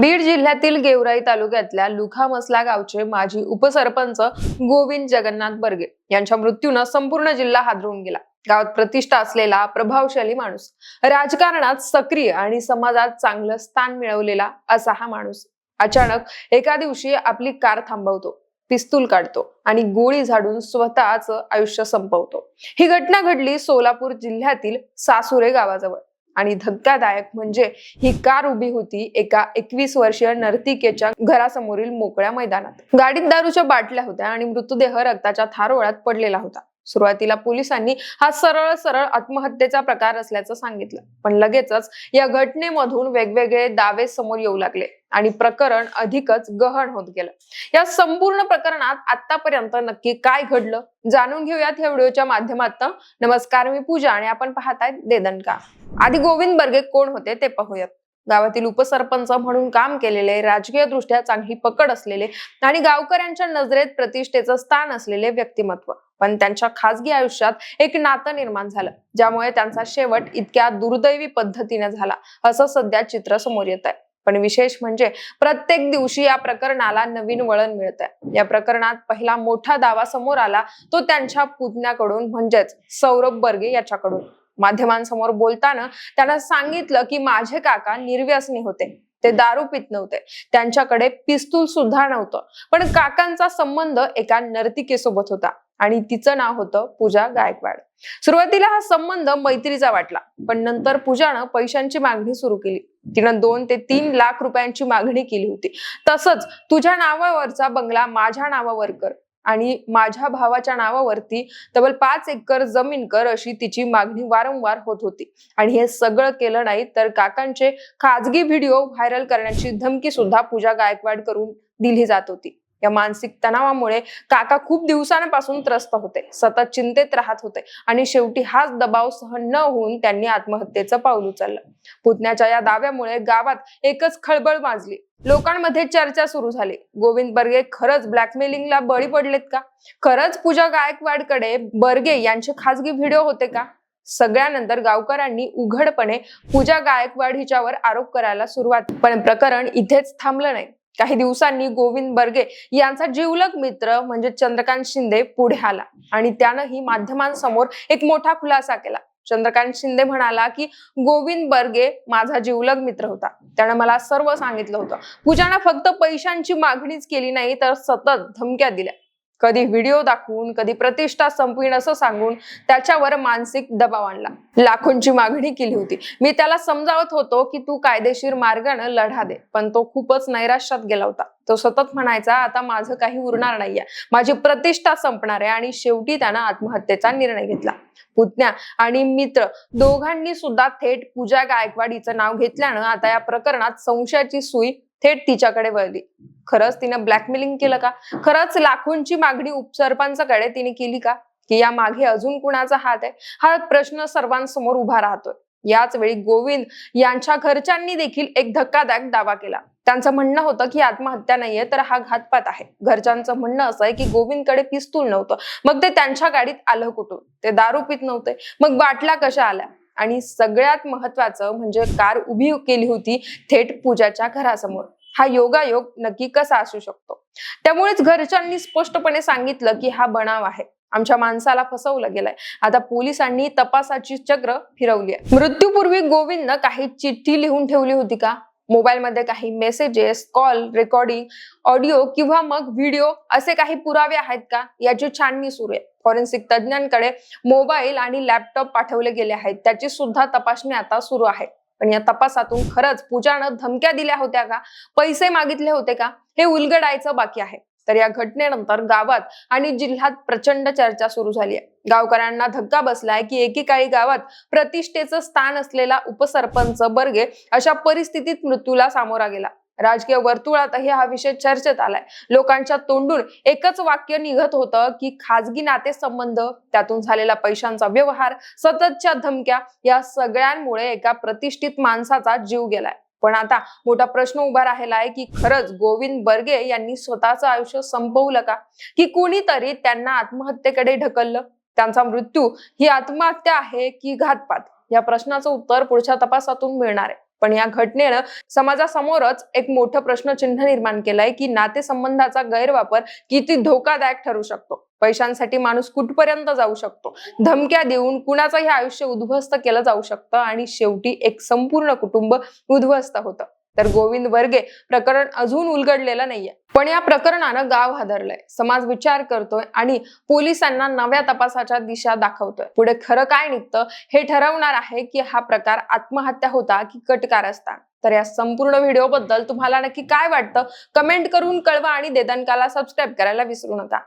बीड जिल्ह्यातील गेवराई तालुक्यातल्या लुखामसला गावचे माजी उपसरपंच गोविंद जगन्नाथ बर्गे यांच्या मृत्यूनं संपूर्ण जिल्हा हादरून गेला. गावात प्रतिष्ठा असलेला प्रभावशाली माणूस राजकारणात सक्रिय आणि समाजात चांगलं स्थान मिळवलेला असा हा माणूस. अचानक एका दिवशी आपली कार थांबवतो पिस्तूल काढतो आणि गोळी झाडून स्वतःच आयुष्य संपवतो. ही घटना घडली सोलापूर जिल्ह्यातील सासुरे गावाजवळ. आणि धक्कादायक म्हणजे ही कार उभी होती एका एकवीस वर्षीय नर्तिकेच्या घरासमोरील मोकळ्या मैदानात. गाडीत दारूच्या बाटल्या होत्या आणि मृतदेह रक्ताच्या थारोळ्यात पडलेला होता. सुरुवातीला पोलिसांनी हा सरळ सरळ आत्महत्येचा प्रकार असल्याचं सांगितलं. पण लगेचच या घटनेमधून वेगवेगळे दावे समोर येऊ लागले आणि प्रकरण अधिकच गहन होत गेलं. या संपूर्ण प्रकरणात आतापर्यंत नक्की काय घडलं जाणून घेऊयात या व्हिडिओच्या माध्यमातून. नमस्कार मी पूजा आणि आपण पाहताय देदनका आधी गोविंद बर्गे कोण होते ते पाहूयात. गावातील उपसरपंच म्हणून काम केलेले राजकीय दृष्ट्या चांगली पकड असलेले आणि गावकऱ्यांच्या नजरेत प्रतिष्ठेचं स्थान असलेले व्यक्तिमत्व. पण त्यांच्या खासगी आयुष्यात एक नातं निर्माण झालं ज्यामुळे त्यांचा शेवट इतक्या दुर्दैवी पद्धतीने झाला असं सध्या चित्र समोर येत आहे पण विशेष म्हणजे प्रत्येक दिवशी या प्रकरणाला नवीन वळण मिळत आहे या प्रकरणात पहिला मोठा दावा समोर आला तो त्यांच्या पुतण्याकडून म्हणजेच सौरभ बर्गे याच्याकडून. माध्यमांसमोर बोलताना त्यांना सांगितलं की माझे काका निर्व्यसनी होते. ते दारू पित नव्हते. त्यांच्याकडे पिस्तूल सुद्धा नव्हतं. पण काकांचा संबंध एका नर्तिकेसोबत होता आणि तिचं नाव होतं पूजा गायकवाड. सुरुवातीला हा संबंध मैत्रीचा वाटला पण नंतर पूजानं पैशांची मागणी सुरू केली. तिनं दोन ते तीन लाख रुपयांची मागणी केली होती. तसंच तुझ्या नावावरचा बंगला माझ्या नावावर कर. आणि माझ्या भावाच्या नावावरती तब्बल पाच एकर जमीन कर अशी तिची मागणी वारंवार होत होती. आणि हे सगळं केलं नाही तर काकांचे खाजगी व्हिडिओ व्हायरल करण्याची धमकी सुद्धा पूजा गायकवाड करून दिली जात होती. या मानसिक तणावामुळे काका खूप दिवसांपासून त्रस्त होते सतत चिंतेत राहत होते आणि शेवटी हाच दबाव सहन न होऊन त्यांनी आत्महत्येचं पाऊल उचललं. पुतण्याच्या या दाव्यामुळे गावात एकच खळबळ माजली. लोकांमध्ये चर्चा सुरू झाली. गोविंद बर्गे खरंच ब्लॅकमेलिंगला बळी पडलेत का? खरंच पूजा गायकवाडकडे बर्गे यांचे खासगी व्हिडिओ होते का? सगळ्यानंतर गावकऱ्यांनी उघडपणे पूजा गायकवाड हिच्यावर आरोप करायला सुरुवात पण प्रकरण इथेच थांबलं नाही. काही दिवसांनी गोविंद बर्गे यांचा जिवलग मित्र म्हणजे चंद्रकांत शिंदे पुढे आला. आणि त्यानंही माध्यमांसमोर एक मोठा खुलासा केला. चंद्रकांत शिंदे म्हणाला की गोविंद बर्गे माझा जिवलग मित्र होता. त्यानं मला सर्व सांगितलं होतं. पूजानं फक्त पैशांची मागणीच केली नाही तर सतत धमक्या दिल्या. कधी व्हिडिओ दाखवून कधी प्रतिष्ठा संपवीन असं सांगून त्याच्यावर मानसिक दबाव आणला. लाखोंची मागणी केली होती. मी त्याला समजावत होतो की तू कायदेशीर मार्गानं लढा दे पण तो खूपच नैराश्यात गेला होता. तो सतत म्हणायचा आता माझं काही उरणार नाहीये. माझी प्रतिष्ठा संपणार आहे. आणि शेवटी त्यानं आत्महत्येचा निर्णय घेतला. पुतण्या आणि मित्र दोघांनी सुद्धा थेट पूजा गायकवाडीचं नाव घेतल्यानं आता या प्रकरणात संशयाची सुई थेट तिच्याकडे वळली. खरंच तिनं ब्लॅकमेलिंग केलं का? खरंच लाखोंची मागणी उपसरपंचाकडे तिने केली का? की या मागे अजून कुणाचा हात आहे? हा प्रश्न सर्वांसमोर उभा राहतोय. याच वेळी गोविंद यांच्या घरच्यांनी देखील एक धक्कादायक दावा केला. त्यांचं म्हणणं होतं की आत्महत्या नाहीये तर हा घातपात आहे. घरच्यांचं म्हणणं असं आहे की गोविंदकडे पिस्तूल नव्हतं. मग ते त्यांच्या गाडीत आलं कुठून? ते दारू पित नव्हते. मग बाटल्या कशा आल्या? आणि सगळ्यात महत्वाचं म्हणजे कार उभी केली होती थेट पूजाच्या घरासमोर. हा योगायोग नक्की कसा असू शकतो? त्यामुळेच घरच्यांनी स्पष्टपणे सांगितलं की हा बनाव आहे. आमच्या माणसाला फसवलं गेलंय. आता पोलिसांनी तपासाची चक्र फिरवली आहे. मृत्यूपूर्वी गोविंदनं काही चिठ्ठी लिहून ठेवली होती का? मोबाईलमध्ये काही मेसेजेस कॉल रेकॉर्डिंग ऑडिओ किंवा मग व्हिडिओ असे काही पुरावे आहेत का? याची छाननी सुरू आहे. फॉरेन्सिक तज्ज्ञांकडे मोबाईल आणि लॅपटॉप पाठवले गेले आहेत. त्याची सुद्धा तपासणी आता सुरू आहे. पण या तपासातून खरंच पूजानं धमक्या दिल्या होत्या का? पैसे मागितले होते का? हे उलगडायचं बाकी आहे. तर या घटनेनंतर गावात आणि जिल्ह्यात प्रचंड चर्चा सुरू झाली आहे. गावकऱ्यांना धक्का बसलाय की एकेकाळी गावात प्रतिष्ठेचं स्थान असलेला उपसरपंच बर्गे अशा परिस्थितीत मृत्यूला सामोरा गेला. राजकीय वर्तुळातही हा विषय चर्चेत आलाय. लोकांच्या तोंडून एकच वाक्य निघत होतं की खाजगी नाते संबंध त्यातून झालेला पैशांचा व्यवहार सततच्या धमक्या या सगळ्यांमुळे एका प्रतिष्ठित माणसाचा जीव गेलाय. पण आता मोठा प्रश्न उभा राहिला आहे की खरंच गोविंद बर्गे यांनी स्वतःचं आयुष्य संपवलं का? की कुणीतरी त्यांना आत्महत्येकडे ढकललं? त्यांचा मृत्यू ही आत्महत्या आहे की घातपात? या प्रश्नाचं उत्तर पुढच्या तपासातून मिळणार आहे. पण या घटनेनं समाजासमोरच एक मोठं प्रश्नचिन्ह निर्माण केलंय की नातेसंबंधाचा गैरवापर किती धोकादायक ठरू शकतो. पैशांसाठी माणूस कुठपर्यंत जाऊ शकतो? धमक्या देऊन कुणाचंही आयुष्य उद्ध्वस्त केलं जाऊ शकतं आणि शेवटी एक संपूर्ण कुटुंब उद्ध्वस्त होतं. तर गोविंद वर्गे प्रकरण अजून उलगडलेलं नाहीये. पण या प्रकरणानं गाव हादरलंय. समाज विचार करतोय आणि पोलिसांना नव्या तपासाच्या दिशा दाखवतोय. पुढे खरं काय निघतं हे ठरवणार आहे की हा प्रकार आत्महत्या होता की कटकारस्थान. तर या संपूर्ण व्हिडिओ बद्दल तुम्हाला नक्की काय वाटतं? कमेंट करून कळवा आणि देदनकाला सबस्क्राईब करायला विसरू नका.